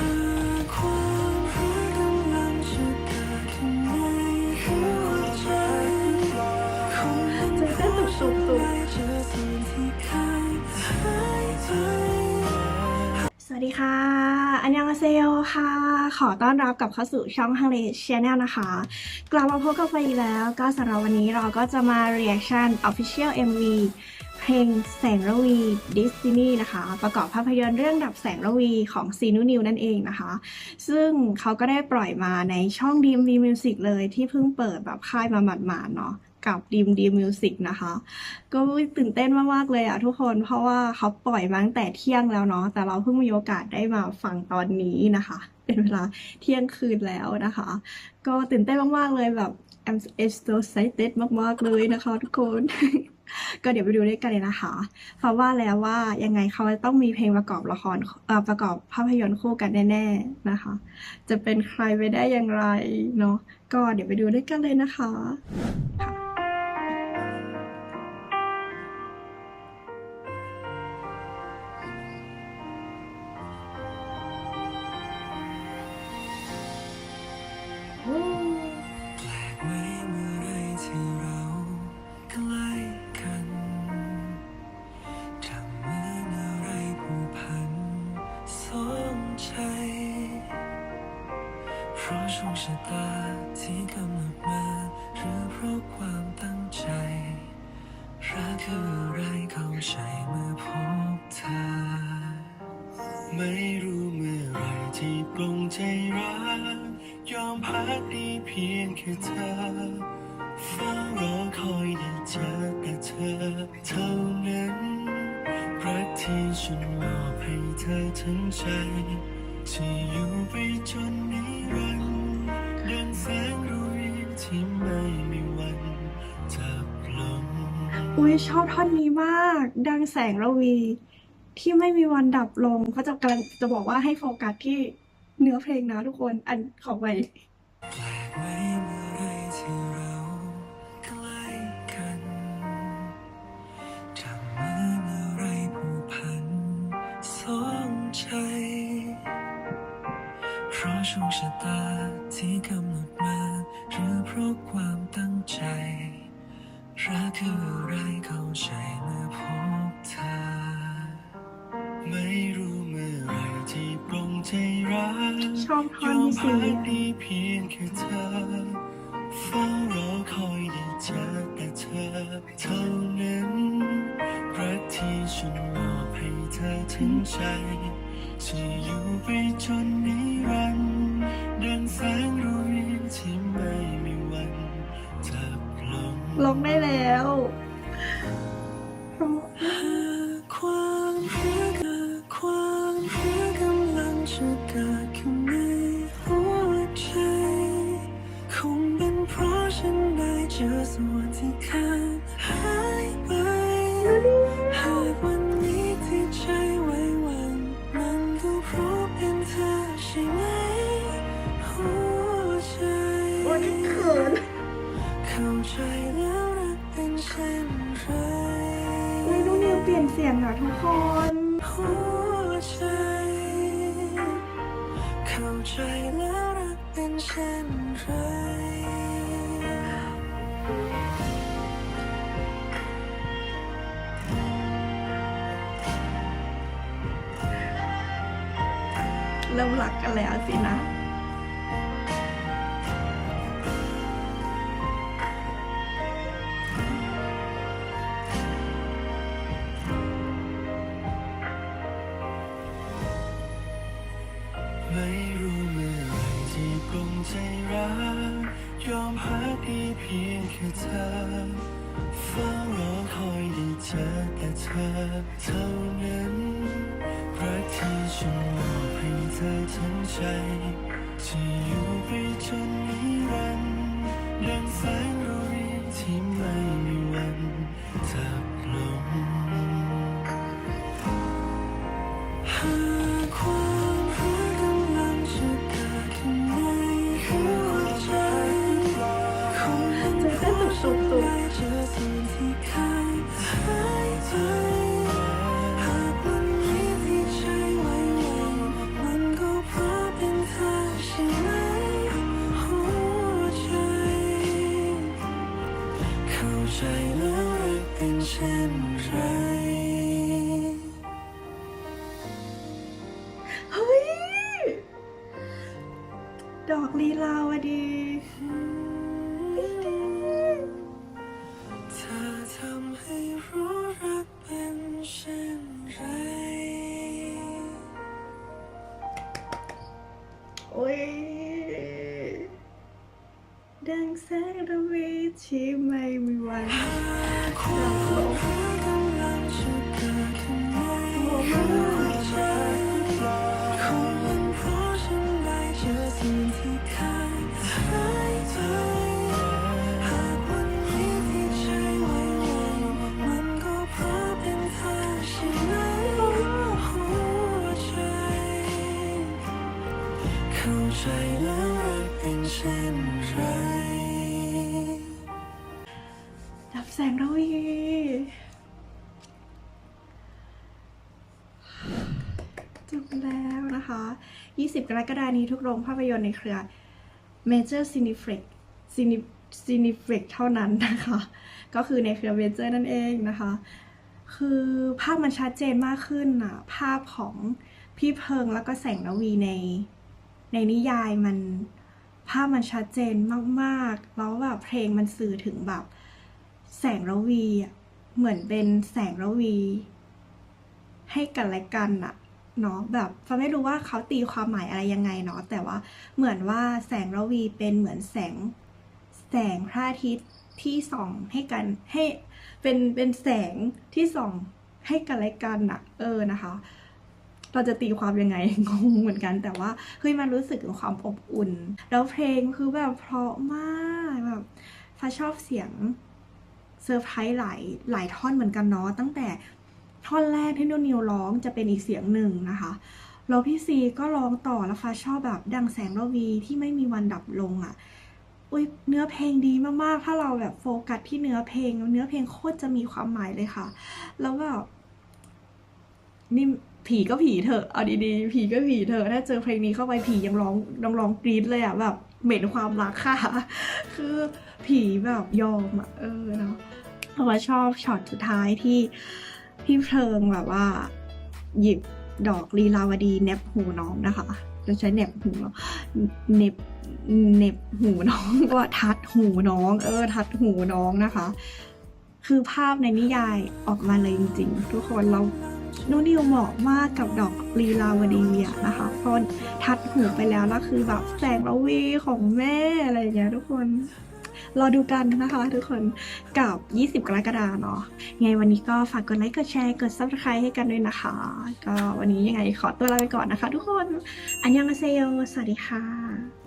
สวัสดีค่ะ อันยองอาเซโยค่ะ ขอต้อนรับกลับเข้าสู่ช่องฮังเลชแนลนะคะ กลับมาพบกับไฟอีกแล้ว ก็สำหรับวันนี้เราก็จะมา reaction official MV เพลงแสงระวีดิสนีย์นะคะ ประกอบภาพยนตร์เรื่องดับแสงระวีของซีนูนิวนั่นเองนะคะ ซึ่งเขาก็ได้ปล่อยมาในช่อง DMV Music เลยที่เพิ่งเปิดแบบค่ายมาหมาดๆเนาะกับ DMD Music นะคะ ก็ตื่นเต้นมาก ๆ เลยอะทุกคนเพราะว่าเขาปล่อยมาตั้งแต่เที่ยงแล้วเนาะแต่เราเพิ่งมีโอกาสได้มาฟังตอนนี้นะคะ เป็นเวลาเที่ยงคืนแล้วนะคะ ก็ตื่นเต้นมาก ๆ เลยแบบ I'm so excited มาก ๆ เลยนะคะทุกคน ก็เดี๋ยวไปดูด้วยกันเลยนะคะ เพราะว่าแล้วว่ายังไงเขาต้องมีเพลงประกอบละครประกอบภาพยนตร์คู่กันแน่ๆนะคะ จะเป็นใครไปได้อย่างไรเนาะก็เดี๋ยวไปดูด้วยกันเลยนะคะ ชะตาที่กำหนดมาหรือเพราะความตั้งใจรักคืออะไรเข้าใจเมื่อพบเธอ ไม่รู้เมื่อไรที่ปลงใจรัก ยอมพักได้เพียงแค่เธอเฝ้ารอคอยได้เจอแต่เธอเท่านั้นรักที่ฉันมอบให้เธอทั้งใจ ที่อยู่ไปจนนิรันดร์ดัง แสงรุยที่ไม่มีวันจับลงอุ้ยชอบท่อนนี้มาก ดังแสงระวี ที่ไม่มีวันดับลงเขาจะกำลังจะบอกว่าให้โฟกัสที่เนื้อเพลงนะทุกคนอันของใหม่แปลกไหมเมื่อไรที่เราใกล้กันจับมือเมื่อไรผูกพันสองใจ เพราะโชคชะตาที่กำหนดมาหรือ เพราะความตั้งใจ รักคืออะไรเข้าใจเมื่อพบเธอ ไม่รู้เมื่อไรที่ปรงใจรักชอบท่อนที่สี่ยอมด้เพียงแค่เธอเฝ้ารอคอยได้เจอแต่เธอเท่านั้นรักที่ฉันมอบให้เธอทั้งใจที่อยู่ไปจนนิรันดร์ดังแสงรุยที่ม่มีวันจับ ลงได้แล้วเพราะ อุ้ยน้องนิวเปลี่ยนเสียงอะทุกคนหัวใจเข้าใจแล้วรักเป็นเช่นไรเริ่มรักกันแล้วสินะ เธอเท่านั้นรักที่ฉันมอบให้เธอทั้งใจจะอยู่ไปจนนิรันดร์ดังแสงรุยที่ไม่มีวันจับลง ดีเธอทำให้รู้รักเป็นเช่นไรโอ้ยดังแสงระวีที่ไม่มีวันความรักกำลัง เข้าใจแล้วรักเป็นเช่นไรดับแสงระวีจบแล้วนะคะ 20 กรกฎานี้ทุกโรงภาพยนตร์ในเครือ Major Cineplex Cineplex เท่านั้นนะคะ ก็คือในเครือ Major นั่นเองนะคะ คือภาพมันชัดเจนมากขึ้นอะภาพของพี่เพิงแล้วก็แสงระวีใน ในนิยายมันภาพมันชัดเจนมากๆ แล้วแบบเพลงมันสื่อถึงแบบ แสงระวีเหมือนเป็นแสงระวี ให้กันและกันอะเนาะแบบฟ้าไม่รู้ว่าเขาตีความหมายอะไรยังไงเนาะแต่ว่าเหมือนว่าแสงระวีเป็นเหมือนแสง แสงพระอาทิตย์ที่ส่องให้กันให้เป็นเป็นแสงที่ส่องให้กันและกันอะเออนะคะ เราจะตีความยังไงงงเหมือนกัน แต่ว่าเฮ้ยมันรู้สึกถึงความอบอุ่น แล้วเพลงคือแบบเพราะมากแบบฟ้าชอบเสียงเซอร์ไพรส์หลายหลายท่อนเหมือนกันเนาะตั้งแต่ท่อนแรกที่นุ่นนิวร้องจะเป็นอีกเสียงหนึ่งนะคะแล้วพี่ซีก็ร้องต่อแล้วฟ้าชอบแบบดังแสงระวีที่ไม่มีวันดับลงอะ่ะอุ้ยเนื้อเพลงดีมากๆ ถ้าเราแบบโฟกัสที่เนื้อเพลง เนื้อเพลงโคตรจะมีความหมายเลยค่ะ แล้วแบบนี่ ผีก็ผีเถอะเอาดีๆ ผีก็ผีเถอะถ้าเจอเพลงนี้เข้าไปผียังร้องยังร้องกรี๊ดเลยอะแบบเหม็นความรักค่ะ คือผีแบบยอมอะเออเนาะเพราะว่าชอบช็อตสุดท้ายที่พี่เพลิงแบบว่า หยิบดอกลีลาวดีเน็บหูน้องนะคะจะใช้เน็บหูเนาะเน็บเน็บหูน้องว่าทัดหูน้อง เออ ทัดหูน้องนะคะ คือภาพในนิยายออกมาเลยจริงๆ ทุกคนเรา นุ่นนิวเหมาะมากกับดอกลีลาวดีอะนะคะเพราะทัดหูไปแล้วแล้วคือแบบแสงระวีของแม่อะไรอย่างเงี้ยทุกคน รอดูกันนะคะทุกคนกับ 20 กรกฎาเนาะไงวันนี้ก็ฝากกดไลค์ กดแชร์ กด subscribe ให้กันด้วยนะคะ ก็วันนี้ยังไงขอตัวลาไปก่อนนะคะ ทุกคน อันยังอาเซโยสวัสดีค่ะ